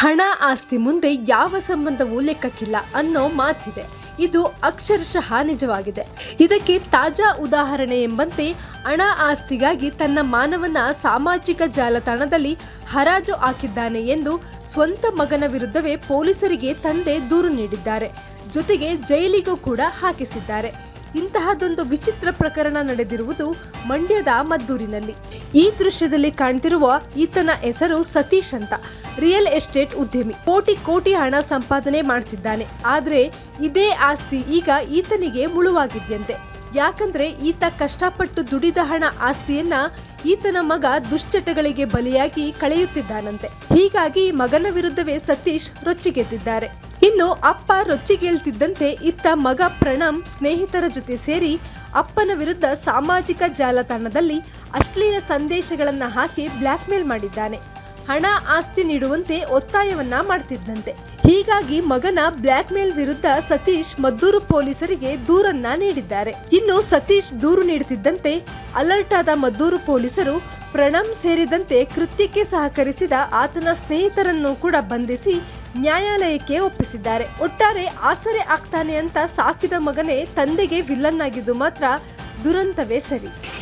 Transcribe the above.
ಹಣ ಆಸ್ತಿ ಮುಂದೆ ಯಾವ ಸಂಬಂಧವೂ ಲೆಕ್ಕಕ್ಕಿಲ್ಲ ಅನ್ನೋ ಮಾತಿದೆ. ಇದು ಅಕ್ಷರಶಃ ನಿಜವಾಗಿದೆ. ಇದಕ್ಕೆ ತಾಜಾ ಉದಾಹರಣೆ ಎಂಬಂತೆ ಹಣ ಆಸ್ತಿಗಾಗಿ ತನ್ನ ಮಾನವನ ಸಾಮಾಜಿಕ ಜಾಲತಾಣದಲ್ಲಿ ಹರಾಜು ಹಾಕಿದ್ದಾನೆ ಎಂದು ಸ್ವಂತ ಮಗನ ವಿರುದ್ಧವೇ ಪೊಲೀಸರಿಗೆ ತಂದೆ ದೂರು ನೀಡಿದ್ದಾರೆ. ಜೊತೆಗೆ ಜೈಲಿಗೂ ಕೂಡ ಹಾಕಿಸಿದ್ದಾರೆ. ಇಂತಹದೊಂದು ವಿಚಿತ್ರ ಪ್ರಕರಣ ನಡೆದಿರುವುದು ಮಂಡ್ಯದ ಮದ್ದೂರಿನಲ್ಲಿ. ಈ ದೃಶ್ಯದಲ್ಲಿ ಕಾಣ್ತಿರುವ ಈತನ ಹೆಸರು ಸತೀಶ್ ಅಂತ. ರಿಯಲ್ ಎಸ್ಟೇಟ್ ಉದ್ಯಮಿ. ಕೋಟಿ ಕೋಟಿ ಹಣ ಸಂಪಾದನೆ ಮಾಡ್ತಿದ್ದಾನೆ. ಆದ್ರೆ ಇದೇ ಆಸ್ತಿ ಈಗ ಈತನಿಗೆ ಮುಳುವಾಗಿದ್ಯಂತೆ. ಯಾಕಂದ್ರೆ ಈತ ಕಷ್ಟಪಟ್ಟು ದುಡಿದ ಹಣ ಆಸ್ತಿಯನ್ನ ಈತನ ಮಗ ದುಶ್ಚಟಗಳಿಗೆ ಬಲಿಯಾಗಿ ಕಳೆಯುತ್ತಿದ್ದಾನಂತೆ. ಹೀಗಾಗಿ ಮಗನ ವಿರುದ್ಧವೇ ಸತೀಶ್ ರೊಚ್ಚಿಗೆದ್ದಿದ್ದಾರೆ. ಇನ್ನು ಅಪ್ಪ ರೊಚ್ಚಿಗೇಳ್ತಿದ್ದಂತೆ ಇತ್ತ ಮಗ ಪ್ರಣಮ್ ಸ್ನೇಹಿತರ ಜೊತೆ ಸೇರಿ ಅಪ್ಪನ ವಿರುದ್ಧ ಸಾಮಾಜಿಕ ಜಾಲತಾಣದಲ್ಲಿ ಅಶ್ಲೀಲ ಸಂದೇಶಗಳನ್ನು ಹಾಕಿ ಬ್ಲ್ಯಾಕ್ ಮೇಲ್ ಮಾಡಿದ್ದಾನೆ. ಹಣ ಆಸ್ತಿ ನೀಡುವಂತೆ ಒತ್ತಾಯವನ್ನ ಮಾಡ್ತಿದ್ದಂತೆ. ಹೀಗಾಗಿ ಮಗನ ಬ್ಲ್ಯಾಕ್ ಮೇಲ್ ವಿರುದ್ಧ ಸತೀಶ್ ಮದ್ದೂರು ಪೊಲೀಸರಿಗೆ ದೂರನ್ನ ನೀಡಿದ್ದಾರೆ. ಇನ್ನು ಸತೀಶ್ ದೂರು ನೀಡುತ್ತಿದ್ದಂತೆ ಅಲರ್ಟ್ ಆದ ಮದ್ದೂರು ಪೊಲೀಸರು ಪ್ರಣಮ್ ಸೇರಿದಂತೆ ಕೃತ್ಯಕ್ಕೆ ಸಹಕರಿಸಿದ ಆತನ ಸ್ನೇಹಿತರನ್ನು ಕೂಡ ಬಂಧಿಸಿ ನ್ಯಾಯಾಲಯಕ್ಕೆ ಒಪ್ಪಿಸಿದ್ದಾರೆ. ಒಟ್ಟಾರೆ ಆಸರೆ ಆಗ್ತಾನೆ ಅಂತ ಸಾಕಿದ ಮಗನೇ ತಂದೆಗೆ ವಿಲ್ಲನ್ ಆಗಿದ್ದು ಮಾತ್ರ ದುರಂತವೇ ಸರಿ.